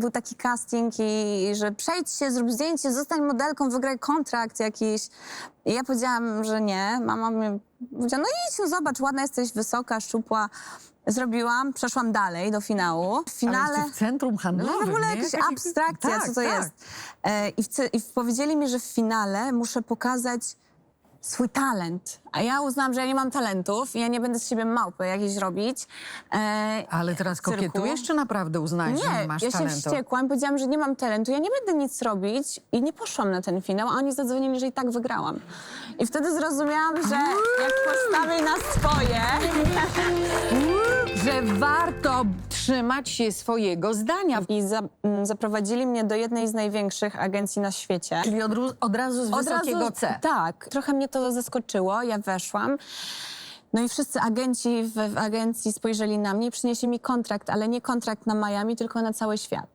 był taki casting i że przejdź się, zrób zdjęcie, zostań modelką, wygraj kontrakt jakiś. I ja powiedziałam, że nie. Mama mi powiedziała, no idź, no zobacz, ładna jesteś, wysoka, szczupła. Zrobiłam, przeszłam dalej do finału. W finale... Ale w centrum No handlowym, w ogóle jakaś Jakaś- abstrakcja, tak, co to tak. jest. E, i, w, I powiedzieli mi, że w finale muszę pokazać swój talent. A ja uznałam, że ja nie mam talentów i ja nie będę z siebie małpy jakiejś robić. E, Ale teraz cyrku. kokietujesz, czy naprawdę uznajesz, że nie nie, masz ja się talentu? wściekłam, powiedziałam, że nie mam talentu, ja nie będę nic robić i nie poszłam na ten finał, a oni zadzwonili, że i tak wygrałam. I wtedy zrozumiałam, że jak postawię na swoje, Że warto trzymać się swojego zdania. i za, m, zaprowadzili mnie do jednej z największych agencji na świecie. Czyli od, ru- od razu z Od wysokiego razu- C. Tak, trochę mnie to zaskoczyło, ja weszłam. No i wszyscy agenci w, w agencji spojrzeli na mnie i przynieśli mi kontrakt, ale nie kontrakt na Miami, tylko na cały świat.